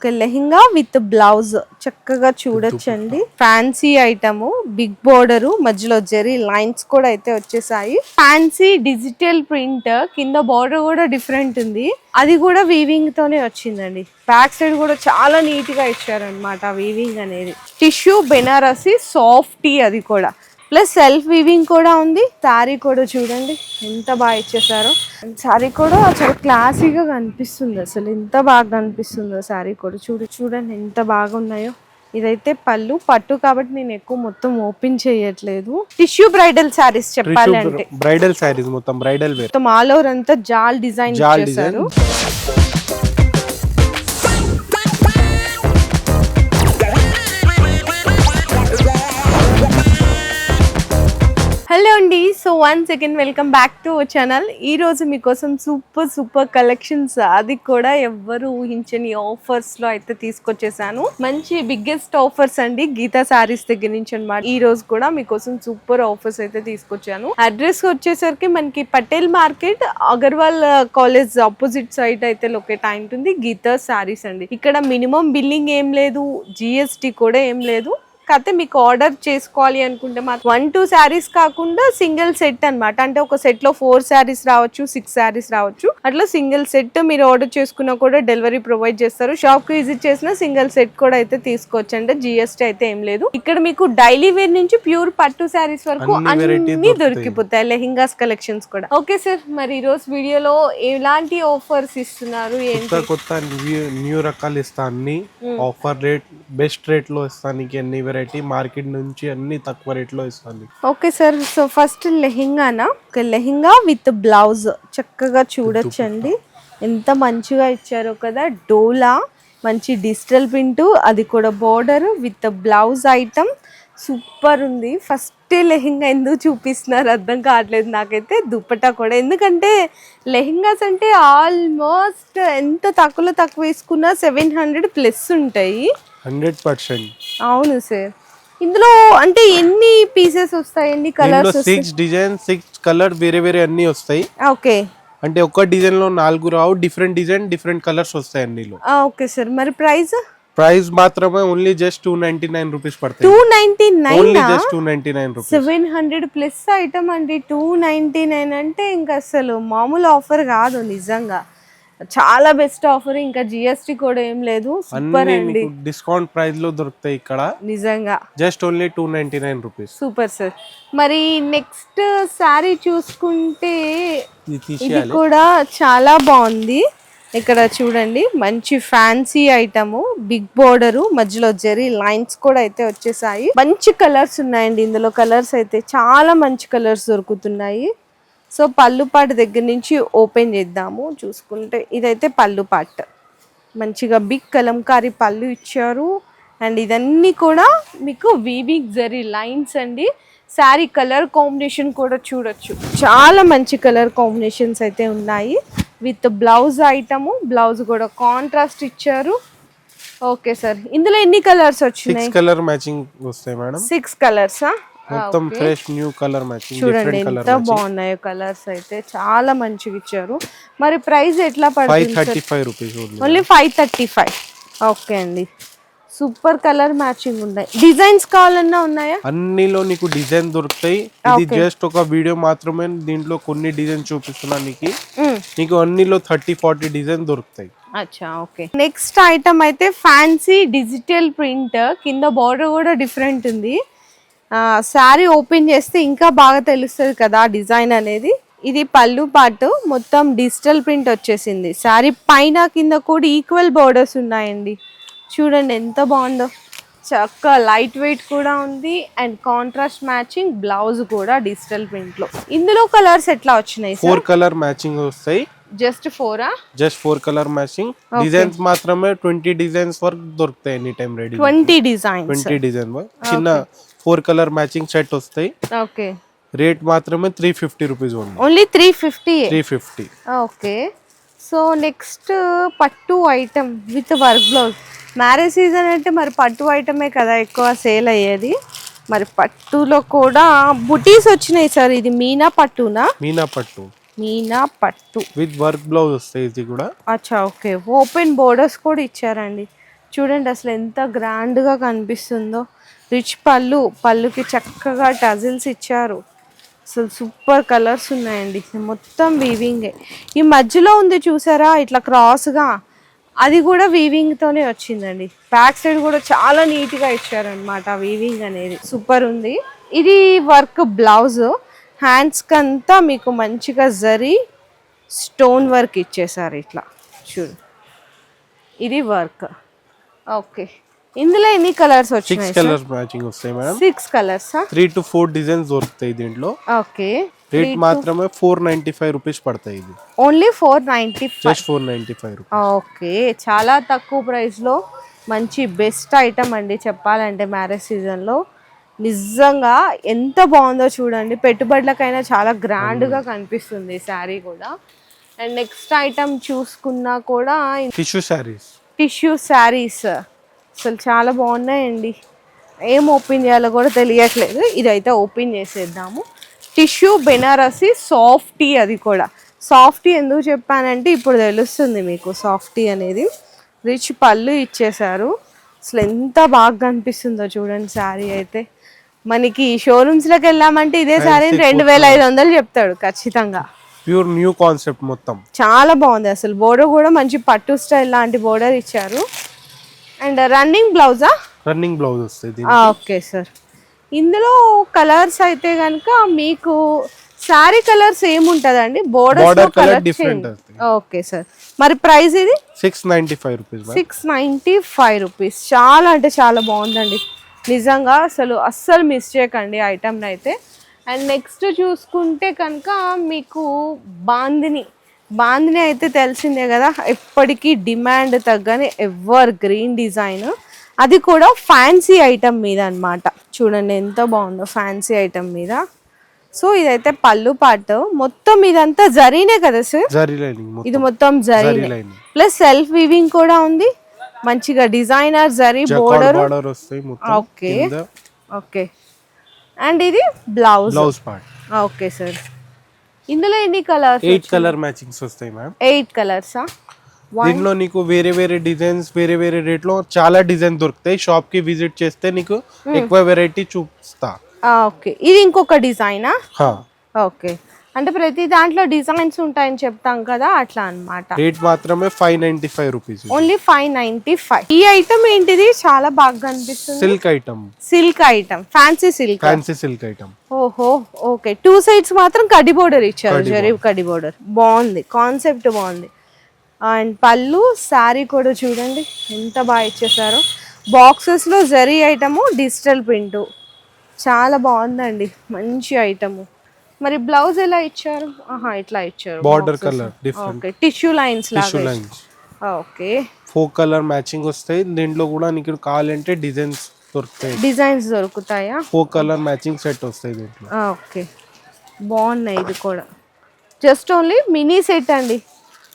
ఒక lehenga with blouse. చక్కగా చూడొచ్చండి. ఫ్యాన్సీ ఐటమ్ బిగ్ బోర్డర్ మధ్యలో జెరీ లైన్స్ కూడా అయితే వచ్చేసాయి. ఫ్యాన్సీ డిజిటల్ ప్రింట్ కింద బోర్డర్ కూడా డిఫరెంట్ ఉంది. అది కూడా వీవింగ్ తోనే వచ్చిందండి. బ్యాక్ సైడ్ కూడా చాలా నీట్గా ఇచ్చారనమాట వీవింగ్ అనేది. టిష్యూ బెనారసి సాఫ్టీ అది కూడా. ప్లస్ సెల్ఫ్ వీవింగ్ కూడా ఉంది. శారీ కూడా చూడండి ఎంత బాగా ఇచ్చేసారో. శారీ కూడా చాలా క్లాసీగా కనిపిస్తుంది అసలు. ఎంత బాగా కనిపిస్తుందో శారీ కూడా. చూడు చూడండి ఎంత బాగున్నాయో ఇదైతే పళ్ళు పట్టు కాబట్టి నేను ఎక్కువ మొత్తం ఓపెన్ చేయట్లేదు. టిష్యూ బ్రైడల్ శారీస్ చెప్పాలి అంటే బ్రైడల్ శారీస్ మొత్తం బ్రైడల్ మొత్తం ఆల్ ఓవర్ అంతా జాల్ డిజైన్ చేశారు so one second welcome back to our channel ఈరోజు మీకోసం సూపర్ సూపర్ కలెక్షన్స్ అది కూడా ఎవ్వరు ఊహించని ఆఫర్స్లో అయితే తీసుకొచ్చేసాను. మంచి బిగ్గెస్ట్ ఆఫర్స్ అండి. గీతా సారీస్ దగ్గర నుంచి అనమాట ఈ రోజు కూడా మీకోసం సూపర్ ఆఫర్స్ అయితే తీసుకొచ్చాను. అడ్రస్ వచ్చేసరికి మనకి Patel market Agarwal college opposite side అయితే లొకేట్ అయి ఉంటుంది గీతా సారీస్ అండి. ఇక్కడ మినిమం బిల్లింగ్ ఏం లేదు జిఎస్టి కూడా ఏం లేదు. కాకపోతే మీకు ఆర్డర్ చేసుకోవాలి అనుకుంటే మాత్రం వన్ టూ శారీస్ కాకుండా సింగిల్ సెట్ అన్నమాట. అంటే ఒక సెట్లో ఫోర్ శారీస్ రావచ్చు సిక్స్ శారీస్ రావచ్చు. అట్లా సింగిల్ సెట్ మీరు ఆర్డర్ చేసుకున్నా కూడా డెలివరీ ప్రొవైడ్ చేస్తారు. షాప్కి విజిట్ చేసిన సింగిల్ సెట్ కూడా అయితే తీసుకోవచ్చు అంటే జిఎస్టీ అయితే ఏం లేదు. ఇక్కడ మీకు డైలీ వేర్ నుంచి ప్యూర్ పట్టు శారీస్ వరకు అన్ని. దొరికిపోతాయి లెహింగాస్ కలెక్షన్స్ కూడా. ఓకే సార్ మరి ఈ రోజు వీడియోలో ఎలాంటి ఆఫర్స్ ఇస్తున్నారు? కొత్త కొత్త న్యూ రకాలు ఇస్తా అన్ని. ఆఫర్ రేట్ బెస్ట్ రేట్లో ఇస్తాను అన్ని వెరైటీ మార్కెట్ నుంచి అన్ని తక్కువ రేట్లో ఇస్తాను ఓకే సార్ సో ఫస్ట్ లెహెంగానా? ఒక లెహెంగా విత్ బ్లౌజ్ చక్కగా చూడొచ్చండి. ఎంత మంచిగా ఇచ్చారో కదా. డోలా మంచి డిజిటల్ ప్రింట్ అది కూడా border with blouse item super ఉంది. ఫస్ట్ లెహెంగా ఎందుకు చూపిస్తున్నారు? అర్థం కావట్లేదు నాకైతే దుప్పటా కూడా. ఎందుకంటే లెహెంగాస్ అంటే ఆల్మోస్ట్ ఎంత తక్కువలో తక్కువ వేసుకున్నా సెవెన్ హండ్రెడ్ ప్లస్ ఉంటాయి. Hundred percent. అవును సార్. ఇందులో అంటే ఎన్ని పీసెస్ వస్తాయి? ఎన్ని colours six design six colour వేరే వేరే అన్ని వస్తాయి. ఓకే. అంటే ఒక డిజైన్లో నాలుగు రావు డిఫరెంట్ డిజైన్ డిఫరెంట్ కలర్స్ వస్తాయి అన్నిలో. Okay sir. మరి ప్రైస్? ప్రైస్ మాత్రమే only just two ninety nine rupees two పడతాయి ninety nine only just two ninety nine rupees seven hundred plus item అండి టూ నైన్టీ నైన్ అంటే ఇంకా అసలు మామూలు ఆఫర్ కాదు నిజంగా. చాలా బెస్ట్ ఆఫర్ ఇంకా జిఎస్టి కూడా ఏం లేదు. సూపర్ అండి. డిస్కౌంట్ ప్రైస్లో దొరుకుతాయి ఇక్కడ. నిజంగా. Just only two ninety nine rupees super sir మరి నెక్స్ట్ శారీ చూసుకుంటే ఇది కూడా చాలా బాగుంది. ఇక్కడ చూడండి మంచి ఫ్యాన్సీ ఐటమ్ బిగ్ బోర్డరు మధ్యలో జెరీ లైన్స్ కూడా అయితే వచ్చేసాయి. మంచి కలర్స్ ఉన్నాయండి ఇందులో కలర్స్ అయితే చాలా మంచి కలర్స్ దొరుకుతున్నాయి. సో పళ్ళుపాటు దగ్గర నుంచి ఓపెన్ చేద్దాము చూసుకుంటే ఇదైతే పళ్ళుపాట్ మంచిగా బిగ్ కలంకారీ పళ్ళు ఇచ్చారు. అండ్ ఇదన్నీ కూడా మీకు వీవింగ్ జరీ లైన్స్ అండి. శారీ కలర్ కాంబినేషన్ కూడా చూడొచ్చు. చాలా మంచి కలర్ కాంబినేషన్స్ అయితే ఉన్నాయి. విత్ బ్లౌజ్ ఐటము బ్లౌజ్ కూడా కాంట్రాస్ట్ ఇచ్చారు. Okay sir. ఇందులో ఎన్ని కలర్స్ వచ్చినాయి? కలర్ మ్యాచింగ్ వస్తాయి మేడం. సిక్స్ కలర్సా మొత్తం ఫ్రెష్ న్యూ కలర్ మ్యాచింగ్ చూడండి ఎంత బాగున్నాయో కలర్స్ అయితే. చాలా మంచిగా ఇచ్చారు. మరి ప్రైస్ ఎట్లా పడుతుంది only. Five thirty five okay అండి. సూపర్ కలర్ మ్యాచింగ్ ఉన్నాయి. డిజైన్స్ కావాలన్నా ఉన్నాయా? అన్నిలో నీకు డిజైన్ దొరుకుతాయి. ఇది జస్ట్ ఒక వీడియో మాత్రమే దీంట్లో కొన్ని డిజైన్ చూపిస్తున్నా నీకు. నీకు అన్నిలో థర్టీ ఫార్టీ డిజైన్ దొరుకుతాయి. అచ్చా ఓకే. నెక్స్ట్ ఐటమ్ అయితే ఫ్యాన్సీ డిజిటల్ ప్రింట్ కింద బార్డర్ కూడా డిఫరెంట్ ఉంది. శారీ ఓపెన్ చేస్తే ఇంకా బాగా తెలుస్తుంది కదా డిజైన్ అనేది. ఇది పళ్ళు పాటు మొత్తం డిజిటల్ ప్రింట్ వచ్చేసింది. శారీ పైన కింద కూడా ఈక్వల్ బోర్డర్స్ ఉన్నాయండి. చూడండి ఎంత బాగుందో. చక్క లైట్ వెయిట్ కూడా ఉంది అండ్ కాంట్రాస్ట్ మ్యాచింగ్ బ్లౌజ్ కూడా డిజిటల్ ప్రింట్లో. ఇందులో కలర్స్ ఎట్లా వచ్చినాయి ఫోర్ కలర్ మ్యాచింగ్ వస్తాయి. Just ఫోరా just four colour matching designs మాత్రమే ట్వంటీ డిజైన్స్ వరకు దొరుకుతాయి any time ready twenty designs twenty design చిన్న ఫోర్ కలర్ మ్యాచింగ్ సెట్ వస్తాయి. ఓకే రేట్ మాత్రమే three fifty rupees only three fifty three fifty okay so next పట్టు item with work blouse. Marriage season అంటే మరి పట్టు ఐటమే కదా ఎక్కువ సేల్ అయ్యేది. మరి పట్టులో కూడా బుటీస్ వచ్చినాయి సార్ ఇది మీనా పట్టునా? మీనా పట్టు. మీనా పట్టు. విత్ వర్క్ బ్లౌజ్ వస్తాయి ఇది కూడా. అచ్చా ఓకే. ఓపెన్ బోర్డర్స్ కూడా ఇచ్చారండి. చూడండి అసలు ఎంత గ్రాండ్గా కనిపిస్తుందో. రిచ్ పళ్ళు పళ్ళుకి చక్కగా టజిల్స్ ఇచ్చారు. అసలు సూపర్ కలర్స్ ఉన్నాయండి. మొత్తం వీవింగే ఈ మధ్యలో ఉంది చూసారా? ఇట్లా క్రాస్గా అది కూడా వీవింగ్తోనే వచ్చిందండి. బ్యాక్ సైడ్ కూడా చాలా నీట్గా ఇచ్చారనమాట వీవింగ్ అనేది. సూపర్ ఉంది. ఇది వర్క్ బ్లౌజ్ హ్యాండ్స్కి అంతా మీకు మంచిగా జరి స్టోన్ వర్క్ ఇచ్చేసారు ఇట్లా. చూడు. ఇది వర్క్ ఓకే. ఇందులో ఎన్ని కలర్స్ సిక్స్ వచ్చినాయి కలర్స్ మ్యాచింగ్ వస్తాయి మేడం సిక్స్ కలర్సా త్రీ టు ఫోర్ డిజైన్స్ దొరుకుతాయి దీంట్లో. ఓకే రేట్ మాత్రమే ఫోర్ నైన్టీ ఫైవ్ రూపీస్ పడతాయి ఇది. Only four ninety just four ninety five okay చాలా తక్కువ ప్రైస్లో మంచి బెస్ట్ ఐటమ్ అండి చెప్పాలంటే మ్యారేజ్ సీజన్లో నిజంగా ఎంత బాగుందో చూడండి. పెట్టుబడులకైనా చాలా గ్రాండ్గా కనిపిస్తుంది శారీ కూడా. అండ్ నెక్స్ట్ ఐటమ్ చూసుకున్నా కూడా టిష్యూ శారీస్ టిష్యూ శారీస్ అసలు చాలా బాగున్నాయండి. ఏం ఓపెన్ చేయాలో కూడా తెలియట్లేదు. ఇదైతే ఓపెన్ చేసేద్దాము. టిష్యూ బెనారసి సాఫ్టీ అది కూడా. సాఫ్టీ ఎందుకు చెప్పానంటే ఇప్పుడు తెలుస్తుంది మీకు సాఫ్టీ అనేది. రిచ్ పళ్ళు ఇచ్చేశారు. అసలు ఎంత బాగా కనిపిస్తుందో చూడండి శారీ అయితే. మనకి షోరూమ్స్లోకి వెళ్ళామంటే ఇదే శారీ రెండు వేల ఐదు వందలు చెప్తాడు ఖచ్చితంగా. ప్యూర్ న్యూ కాన్సెప్ట్ మొత్తం. చాలా బాగుంది. అసలు బోర్డర్ కూడా మంచి పట్టు స్టైల్ లాంటి బోర్డర్ ఇచ్చారు. అండ్ రన్నింగ్ బ్లౌజా? రన్నింగ్ బ్లౌజ్ వస్తాయి దీని ఓకే సార్. ఇందులో కలర్స్ అయితే కనుక మీకు శారీ కలర్స్ ఏముంటదండి? బోర్డర్ కలర్ వస్తాయి. Okay sir. మరి ప్రైస్ ఇది? Six ninety five rupees six ninety five rupees చాలా అంటే చాలా బాగుందండి. నిజంగా అసలు అస్సలు మిస్ చేయకండి ఐటమ్ని అయితే అండ్ నెక్స్ట్ చూసుకుంటే కనుక మీకు బాందిని. బాందిని అయితే తెలిసిందే కదా ఎప్పటికీ డిమాండ్ తగ్గని ఎవర్ గ్రీన్ డిజైన్. అది కూడా ఫ్యాన్సీ ఐటమ్ మీద అన్నమాట. చూడండి ఎంత బాగుందో ఫ్యాన్సీ ఐటమ్ మీద. సో ఇదైతే పళ్ళు పాటు. మొత్తం ఇదంతా జరీనే కదా సార్ ఇది మొత్తం జరీ జరీనే. ప్లస్ సెల్ఫ్ వీవింగ్ కూడా ఉంది. మంచిగా designer zari border. Okay. Okay. And ఇది బ్లౌజ్. ఓకే సార్ ఇందులో ఎన్ని కలర్స్ ఎయిట్ కలర్ మ్యాచింగ్స్ వస్తాయి మ్యామ్ ఎయిట్ కలర్సా దీంట్లో నీకు వేరే వేరే డిజైన్స్ వేరే వేరే రేట్లో చాలా డిజైన్ దొరుకుతాయి. షాప్కి విజిట్ చేస్తే నీకు ఎక్కువ వెరైటీ చూపిస్తా. ఓకే. ఇది ఇంకొక డిజైనా? ఓకే. అంటే ప్రతి దాంట్లో డిజైన్స్ ఉంటాయని చెప్తాం కదా అట్లా అన్నమాట. రేట్ మాత్రమే five ninety five rupees only five ninety five ఈ ఐటమ్ ఏంటిది? చాలా బాగా కనిపిస్తుంది. Silk item silk item fancy silk fancy silk item ఓహో ఓకే. టూ సైడ్స్ మాత్రం కడి బోర్డర్ ఇచ్చారు జరీఫ్ కడి బోర్డర్ బాగుంది కాన్సెప్ట్ బాగుంది. అండ్ పళ్ళు శారీ కూడా చూడండి ఎంత బాగా ఇచ్చేసారో. బాక్సెస్లో జరీ ఐటము డిజిటల్ ప్రింట్ చాలా బాగుందండి మంచి ఐటము మరి బ్లౌజ్ ఎలా ఇచ్చారు? ఆహా ఇట్లా ఇచ్చారు. Border colour different okay tissue lines tissue లాగా lines okay four colour matching వస్తాయి దీంట్లో కూడా నీకు కావాలంటే డిజైన్స్ దొరుకుతాయి. డిజైన్స్ దొరుకుతాయా? ఫోర్ కలర్ మ్యాచింగ్ సెట్ వస్తాయి దీంట్లో. ఓకే బాగున్నాయి ఇది కూడా. జస్ట్ ఓన్లీ మినీ సెట్ అండి.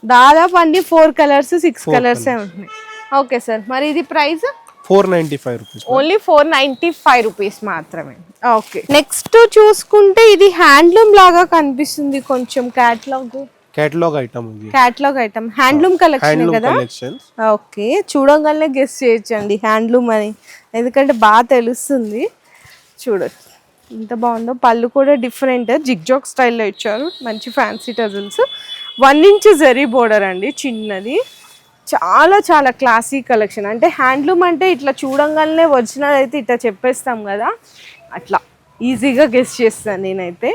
దాదాపు అన్ని ఫోర్ కలర్స్ సిక్స్ కలర్స్ ఉంటున్నాయి ఓకే సార్ మరి ఇది price? Four ninety five rupees only four ninety five rupees మాత్రమే. ఓకే. నెక్స్ట్ చూసుకుంటే ఇది హ్యాండ్లూమ్ లాగా కనిపిస్తుంది కొంచెం క్యాట్లాగ్. కేటలాగ్ ఐటమ్ ఇది. Catalogue item. హ్యాండ్లూమ్ కలెక్షన్ కదా? ఓకే. చూడంగానే గెస్ చేయొచ్చండి హ్యాండ్లూమ్ అని. ఎందుకంటే బాగా తెలుస్తుంది. చూడొచ్చు ఎంత బాగుందో. పళ్ళు కూడా డిఫరెంట్ జిగ్జాగ్ స్టైల్లో ఇచ్చారు. మంచి fancy tassels. One inch zari border అండి చిన్నది. చాలా చాలా క్లాసీ కలెక్షన్ అంటే హ్యాండ్లూమ్ అంటే ఇట్లా చూడంగానే ఒరిజినల్ అయితే ఇట్లా చెప్పేస్తాం కదా. అట్లా ఈజీగా గెస్ చేస్తాను నేనైతే.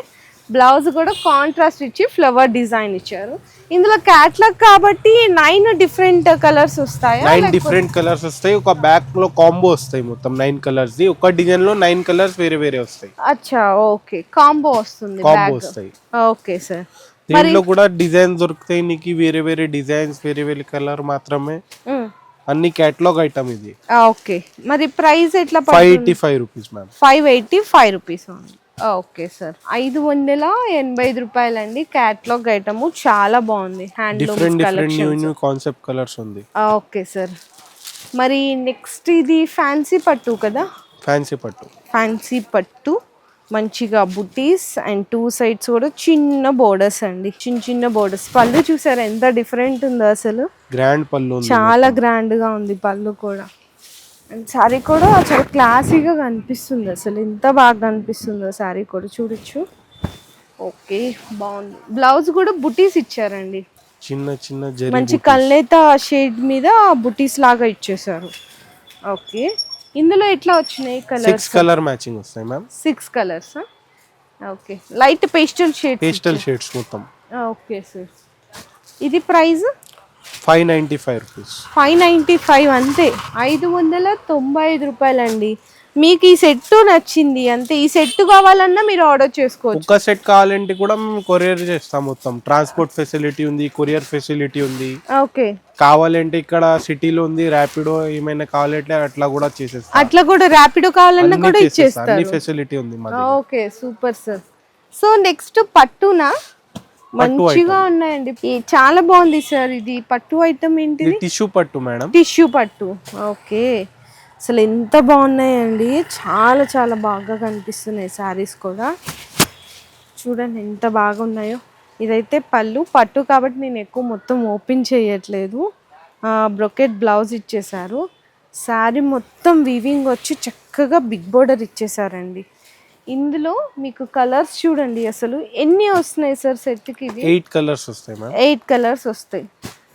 బ్లౌజ్ కూడా కాంట్రాస్ట్ ఇచ్చి ఫ్లవర్ డిజైన్ ఇచ్చారు. ఇందులో క్యాట్లాగ్ కాబట్టి నైన్ డిఫరెంట్ కలర్స్ వస్తాయా? నైన్ డిఫరెంట్ కలర్స్ వస్తాయి. ఒక బ్యాక్లో కాంబో వస్తాయి మొత్తం నైన్ కలర్స్ ది. ఒక డిజైన్లో నైన్ కలర్స్ వేరే వేరే వస్తాయి. అచ్చా ఓకే కాంబో వస్తుంది కాంబో వస్తాయి. ఓకే సార్ దీంట్లో కూడా డిజైన్ దొరుకుతాయి నీకు వేరే వేరే డిజైన్స్ వేరే వేరే కలర్ మాత్రమే. అన్ని కేటలాగ్ ఐటమ్ ఇది. ఓకే. మరి ప్రైస్ ఎట్లా five eighty five rupees ma'am five eighty five rupees okay sir ఐదు వందల ఎనభై ఐదు రూపాయలండి క్యాట్లాగ్ ఐటమ్ చాలా బాగుంది. Handloom different different new collection new concept colours ఉంది. ఓకే సార్ మరి నెక్స్ట్ ఇది ఫ్యాన్సీ పట్టు కదా? ఫ్యాన్సీ పట్టు. ఫ్యాన్సీ పట్టు. మంచిగా బుటీస్ అండ్ టూ సైడ్స్ కూడా చిన్న బోర్డర్స్ అండి. చిన్న చిన్న బోర్డర్స్ పళ్ళు చూసారా? ఎంత డిఫరెంట్ ఉందో అసలు. గ్రాండ్ పళ్ళు చాలా గ్రాండ్గా ఉంది పళ్ళు కూడా. అండ్ శారీ కూడా చాలా క్లాసీగా కనిపిస్తుంది అసలు. ఎంత బాగా కనిపిస్తుందో శారీ కూడా. చూడొచ్చు. ఓకే బాగుంది. బ్లౌజ్ కూడా బుటీస్ ఇచ్చారండి. చిన్న చిన్న మంచి కల్నేత షేడ్ మీద బుటీస్ లాగా ఇచ్చేసారు. ఓకే ఇందులో ఎట్లా వచ్చినాయి కలర్ సిక్స్ కలర్ మ్యాచింగ్ వస్తాయి ma'am six colours okay light pastel shade pastel shades మొత్తం. ఓకే సార్ ఇది price five ninety five rupees five ninety five అంతే. ఐదు వందల తొంభై ఐదు రూపాయలండి. మీకు ఈ సెట్ నచ్చింది అంతే. ఈ సెట్ కావాలన్నా మీరు ఆర్డర్ చేసుకోవచ్చు. ఒక్క సెట్ కావాలంటే కూడా మేము కొరియర్ చేస్తాం మొత్తం. ట్రాన్స్పోర్ట్ ఫెసిలిటీ ఉంది కొరియర్ ఫెసిలిటీ ఉంది. ఓకే. కావాలంటే ఇక్కడ సిటీలో ఉంది ర్యాపిడో ఏమైనా కావాలంటే అట్లా కూడా చేసేస్తాం. అట్లా కూడా ర్యాపిడో కావాలన్నా కూడా చేసేస్తాం. అన్ని ఇచ్చేస్తారు ఫెసిలిటీ ఉంది okay super sir. So next పట్టునా? మంచిగా ఉన్నాయండి. చాలా బాగుంది సార్ ఇది. పట్టు ఐటమ్ ఏంటిది? టిష్యూ పట్టు మేడం. టిష్యూ పట్టు. ఓకే. అసలు ఎంత బాగున్నాయండి. చాలా చాలా బాగా కనిపిస్తున్నాయి శారీస్ కూడా. చూడండి ఎంత బాగున్నాయో. ఇదైతే పళ్ళు పట్టు కాబట్టి నేను ఎక్కువ మొత్తం ఓపెన్ చేయట్లేదు. బ్రొకెట్ బ్లౌజ్ ఇచ్చేసారు శారీ మొత్తం వీవింగ్ వచ్చి చక్కగా బిగ్ బోర్డర్ ఇచ్చేసారండి ఇందులో మీకు కలర్స్ చూడండి అసలు. ఎన్ని వస్తున్నాయి సార్ సెట్కి ఇది ఎయిట్ కలర్స్ వస్తాయి ఎయిట్ కలర్స్ వస్తాయి.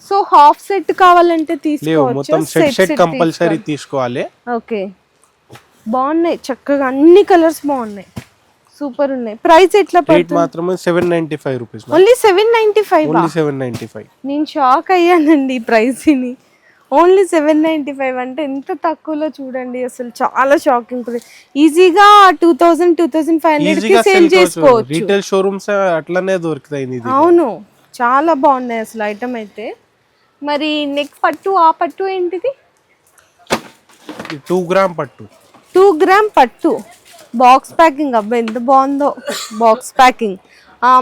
సో హాఫ్ సెట్ కావాలంటే తీసుకోవచ్చు. సెట్ సెట్ కంపల్సరీ తీసుకోవాలి. ఓకే. బాగున్నాయి చక్కగా అన్ని కలర్స్ బాగున్నాయి. సూపర్ ఉన్నాయి. ప్రైస్ ఎట్లా పడుతుంది? మాత్రమే seven ninety five rupees only seven ninety five only seven ninety five నేను షాక్ అయ్యానండి ఈ ప్రైస్ని ఓన్లీ సెవెన్ నైంటీ ఫైవ్ అంటే ఎంత తక్కువలో చూడండి అసలు చాలా షాకింగ్ ఈజీగా టూ థౌజండ్ ఫైవ్ హండ్రెడ్కి ఈజీగా సేల్ చేసుకోవచ్చు. రీటైల్ షోరూమ్స్ అట్లనే దొరుకుతాయి ఇది అవును చాలా బాగున్నాయి అసలు ఐటమ్ అయితే. మరి నెక్ పట్టు ఆ పట్టు ఏంటిది? టూ గ్రామ్ పట్టు. టూ గ్రామ్ పట్టు. బాక్స్ ప్యాకింగ్ అబ్బా ఎంత బాగుందో. బాక్స్ ప్యాకింగ్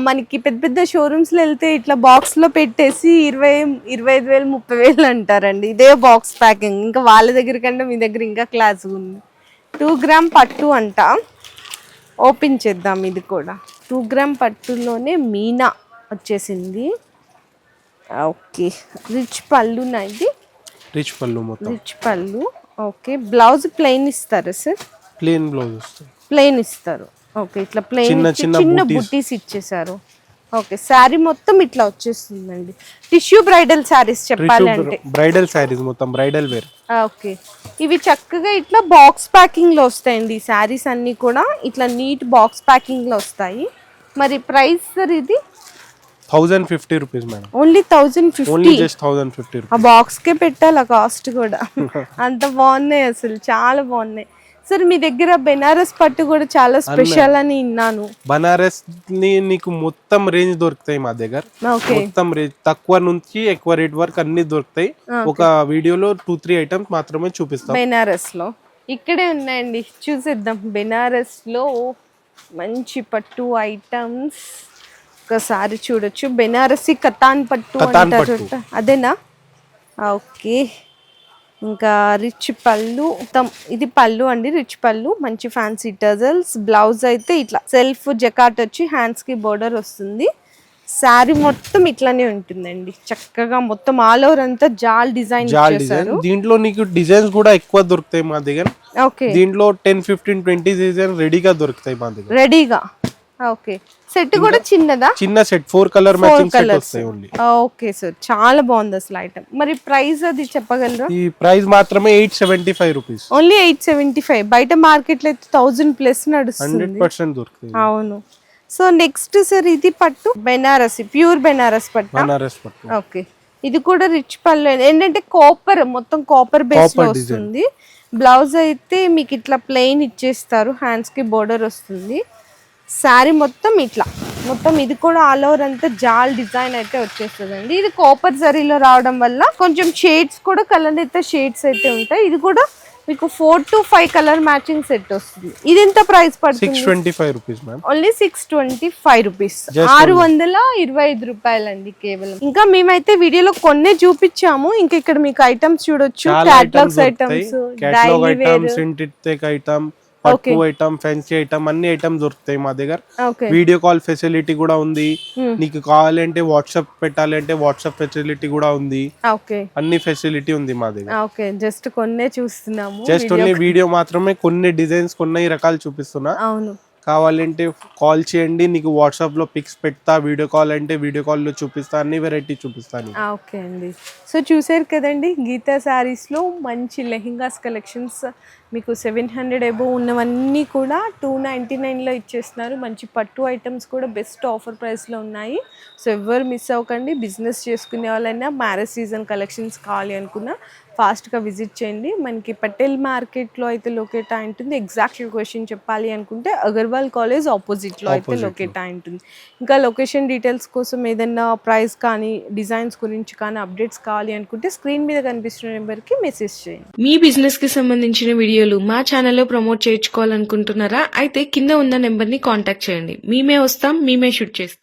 మనకి పెద్ద పెద్ద షోరూమ్స్లో వెళ్తే ఇట్లా బాక్స్లో పెట్టేసి ఇరవై ఇరవై ఐదు వేలు ముప్పై వేలు అంటారండి. ఇదే బాక్స్ ప్యాకింగ్ ఇంకా వాళ్ళ దగ్గర కంటే మీ దగ్గర ఇంకా క్లాస్ ఉంది. టూ గ్రామ్ పట్టు అంట. ఓపెన్ చేద్దాం ఇది కూడా. టూ గ్రామ్ పట్టులోనే మీనా వచ్చేసింది. ఓకే. రిచ్ పళ్ళు ఇది? రిచ్ పళ్ళు మొత్తం. రిచ్ పళ్ళు. ఓకే. బ్లౌజ్ ప్లెయిన్ ఇస్తారా సార్? ప్లేన్ బ్లౌజ్ వస్తాయి ప్లెయిన్ ఇస్తారు. ఓకే. ఇట్లా ప్లెయిన్ చిన్న చిన్న చిన్న. బుట్టీస్ ఇచ్చేసారు ఓకే. శారీ మొత్తం ఇట్లా వచ్చేస్తుందండి. టిష్యూ బ్రైడల్ శారీస్ చెప్పాలి అంటే బ్రైడల్ శారీస్ మొత్తం బ్రైడల్ వేర్. ఓకే. ఇవి చక్కగా ఇట్లా బాక్స్ ప్యాకింగ్లో వస్తాయండి ఈ శారీస్ అన్ని కూడా. ఇట్లా నీట్ బాక్స్ ప్యాకింగ్లో వస్తాయి. మరి ప్రైస్ సార్ ఇది? Thousand fifty rupees madam only thousand only fifty just thousand fifty ఆ బాక్స్ కే పెట్టాలి ఆ కాస్ట్ కూడా. అంత బాగున్నాయి అసలు చాలా బాగున్నాయి. సార్ మీ దగ్గర బెనారస్ పట్టు కూడా చాలా స్పెషల్ అని విన్నాను. బనారస్ని నీకు మొత్తం రేంజ్ దొరుకుతాయి మా దగ్గర. ఓకే. మొత్తం రేంజ్ తక్కువ నుంచి ఎక్కువ రేట్ వరకు అన్ని దొరుకుతాయి. ఒక వీడియోలో టూ త్రీ ఐటమ్స్ మాత్రమే చూపిస్తాం. బెనారస్లో ఇక్కడే ఉన్నాయండి. చూసేద్దాం. బెనారస్లో మంచి పట్టు ఐటమ్స్ ఒకసారి చూడొచ్చు. బెనారసి కతాన్ పట్టు అంటారు అదేనా? ఓకే. ఇంకా రిచ్ పళ్ళు. ఇది పళ్ళు అండి రిచ్ పళ్ళు. మంచి ఫ్యాన్సీ టజల్స్. బ్లౌజ్ అయితే ఇట్లా సెల్ఫ్ జకాట్ వచ్చి హ్యాండ్స్కి బోర్డర్ వస్తుంది. శారీ మొత్తం ఇట్లానే ఉంటుందండి. చక్కగా మొత్తం ఆల్ ఓవర్ అంతా జాల్ డిజైన్ జాల్ డిజైన్. దీంట్లో నీకు డిజైన్స్ కూడా ఎక్కువ దొరుకుతాయి మా దగ్గర. ఓకే. దీంట్లో టెన్ ఫిఫ్టీన్ ట్వంటీ డిజైన్ రెడీగా దొరుకుతాయి మా దగ్గర. రెడీగా? ఓకే. సెట్ కూడా చిన్నదా? చిన్న set four colour matching set వస్తాయి ఓన్లీ ఓకే సార్. చాలా బాగుంది అసలు ఐటమ్ మరి ప్రైస్ అది చెప్పగలరా? ఈ ప్రైస్ మాత్రమే eight seventy five rupees only eight seventy five బయట మార్కెట్లో అయితే థౌజండ్ ప్లస్ నడుస్తుంది. హండ్రెడ్ పర్సెంట్ దొరుకుతాయి అవును. సో నెక్స్ట్ సార్ ఇది పట్టు. బెనారసి ప్యూర్ బెనారస్ పట్టు. బనారస్ పట్టు. ఓకే. ఇది కూడా రిచ్ పళ్ళు. ఏంటంటే కాపర్ మొత్తం కాపర్ బేస్లో వస్తుంది. బ్లౌజ్ అయితే మీకు ఇట్లా ప్లెయిన్ ఇచ్చేస్తారు. హ్యాండ్స్కి బోర్డర్ వస్తుంది. శారీ మొత్తం ఇట్లా. మొత్తం ఇది కూడా ఆల్ ఓవర్ అంతా జాల్ డిజైన్ అయితే వచ్చేస్తుంది అండి ఇది కాపర్ జరీలో రావడం వల్ల కొంచెం షేడ్స్ కూడా కలర్ అయితే షేడ్స్ అయితే ఉంటాయి. ఇది కూడా మీకు four to five colour matching set వస్తుంది. ఇది ఎంత ప్రైస్ పడుతుంది? Only six twenty five rupees ఆరు వందల ఇరవై ఐదు రూపాయలండి కేవలం. ఇంకా మేమైతే వీడియోలో కొన్నే చూపించాము. ఇంకా ఇక్కడ మీకు ఐటమ్స్ చూడొచ్చు. Catalogues items daily wear item పట్టు ఐటమ్ ఫ్యాన్సీ ఐటమ్ అన్ని ఐటమ్స్ దొరుకుతాయి మా దగ్గర. వీడియో కాల్ ఫెసిలిటీ కూడా ఉంది. Hmm. నీకు కావాలంటే వాట్సాప్ పెట్టాలంటే వాట్సాప్ ఫెసిలిటీ కూడా ఉంది. అన్ని ఫెసిలిటీ ఉంది మా దగ్గర. ఓకే జస్ట్ కొన్నే చూస్తున్నాము జస్ట్ ఓన్లీ వీడియో మాత్రమే కొన్ని డిజైన్స్ కొన్ని రకాలు చూపిస్తున్నా. అవును. కావాలంటే కాల్ చేయండి నీకు వాట్సాప్లో పిక్స్ పెడతా వీడియో కాల్ అంటే వీడియో కాల్లో చూపిస్తా అన్ని వెరైటీ చూపిస్తాను. ఓకే అండి. సో చూసారు కదండి గీతా శారీస్లో మంచి లెహింగాస్ కలెక్షన్స్ మీకు సెవెన్ హండ్రెడ్ అబోవ్ ఉన్నవన్నీ కూడా టూ నైంటీ నైన్లో ఇచ్చేస్తున్నారు. మంచి పట్టు ఐటమ్స్ కూడా బెస్ట్ ఆఫర్ ప్రైస్లో ఉన్నాయి. సో ఎవరు మిస్ అవ్వకండి బిజినెస్ చేసుకునే వాళ్ళైనా మ్యారేజ్ సీజన్ కలెక్షన్స్ కావాలి అనుకున్నా ఫాస్ట్గా విజిట్ చేయండి. మనకి పటేల్ మార్కెట్లో అయితే లొకేట్ అయి ఉంటుంది. ఎగ్జాక్ట్ లొకేషన్ చెప్పాలి అనుకుంటే అగర్వాల్ కాలేజ్ ఆపోజిట్లో అయితే. లొకేట్ అయి ఉంటుంది. ఇంకా లొకేషన్ డీటెయిల్స్ కోసం ఏదైనా ప్రైస్ కానీ డిజైన్స్ గురించి కానీ అప్డేట్స్ కావాలి అనుకుంటే స్క్రీన్ మీద కనిపిస్తున్న నెంబర్కి మెసేజ్ చేయండి. మీ బిజినెస్కి సంబంధించిన వీడియోలు మా ఛానల్లో ప్రమోట్ చేయించుకోవాలనుకుంటున్నారా? అయితే కింద ఉన్న నెంబర్ని కాంటాక్ట్ చేయండి. మేమే వస్తాం మేమే షూట్ చేస్తాం.